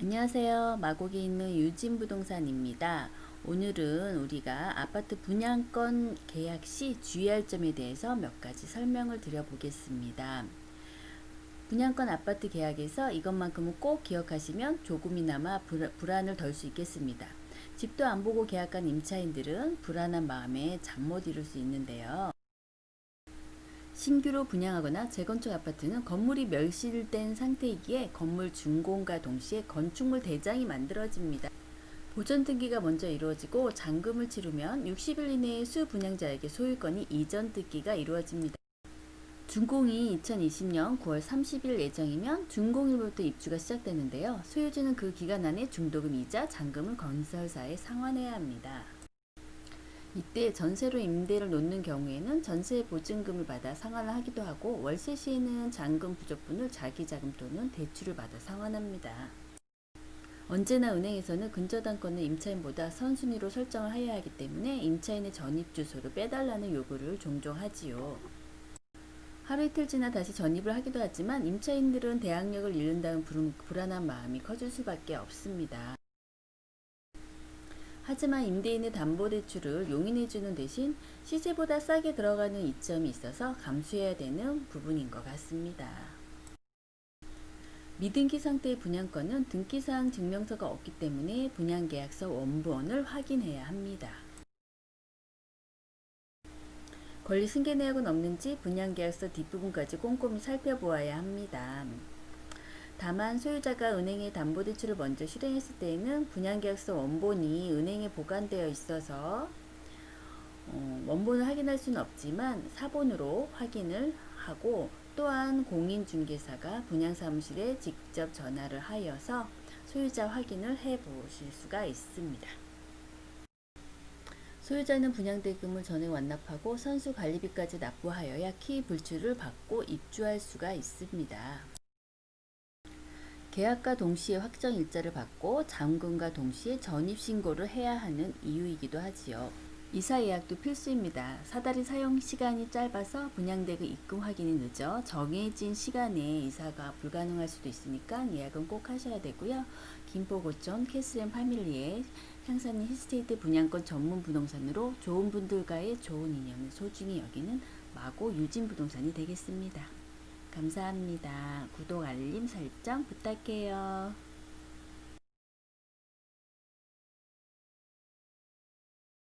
안녕하세요. 마곡에 있는 유진부동산입니다. 오늘은 우리가 아파트 분양권 계약 시 주의할 점에 대해서 몇 가지 설명을 드려보겠습니다. 분양권 아파트 계약에서 이것만큼은 꼭 기억하시면 조금이나마 불- 불안을 덜 수 있겠습니다. 집도 안 보고 계약한 임차인들은 불안한 마음에 잠 못 이룰 수 있는데요. 신규로 분양하거나 재건축 아파트는 건물이 멸실된 상태이기에 건물 준공과 동시에 건축물 대장이 만들어집니다. 보전 등기가 먼저 이루어지고 잔금을 치르면 60일 이내에 수분양자에게 소유권이 이전 등기가 이루어집니다. 준공이 2020년 9월 30일 예정이면 준공일부터 입주가 시작되는데요. 소유주는 그 기간 안에 중도금 이자, 잔금을 건설사에 상환해야 합니다. 이때 전세로 임대를 놓는 경우에는 전세 보증금을 받아 상환을 하기도 하고 월세 시에는 잔금 부족분을 자기 자금 또는 대출을 받아 상환합니다. 언제나 은행에서는 근저당권을 임차인보다 선순위로 설정을 해야 하기 때문에 임차인의 전입 주소를 빼달라는 요구를 종종 하지요. 하루 이틀 지나 다시 전입을 하기도 하지만 임차인들은 대항력을 잃는다는 불- 불안한 마음이 커질 수밖에 없습니다. 하지만 임대인의 담보대출을 용인해주는 대신 시세보다 싸게 들어가는 이점이 있어서 감수해야 되는 부분인 것 같습니다. 미등기 상태의 분양권은 등기사항 증명서가 없기 때문에 분양계약서 원본을 확인해야 합니다. 권리 승계 내역은 없는지 분양계약서 뒷부분까지 꼼꼼히 살펴보아야 합니다. 다만 소유자가 은행에 담보대출을 먼저 실행했을 때에는 분양계약서 원본이 은행에 보관되어 있어서 어, 원본을 확인할 수는 없지만 사본으로 확인을 하고 또한 공인중개사가 분양사무실에 직접 전화를 하여서 소유자 확인을 해 보실 수가 있습니다. 소유자는 분양대금을 전액 완납하고 선수 관리비까지 납부하여야 키 불출을 받고 입주할 수가 있습니다. 계약과 동시에 확정 일자를 받고 잔금과 동시에 전입 신고를 해야 하는 이유이기도 하지요. 이사 예약도 필수입니다. 사다리 사용 시간이 짧아서 분양대금 입금 확인이 늦어 정해진 시간에 이사가 불가능할 수도 있으니까 예약은 꼭 하셔야 되고요. 김포고점 캐슬앤 파밀리의 향산리 힐스테이트 분양권 전문 부동산으로 좋은 분들과의 좋은 인연을 소중히 여기는 마고 유진 부동산이 되겠습니다. 감사합니다. 구독, 알림 설정 부탁해요.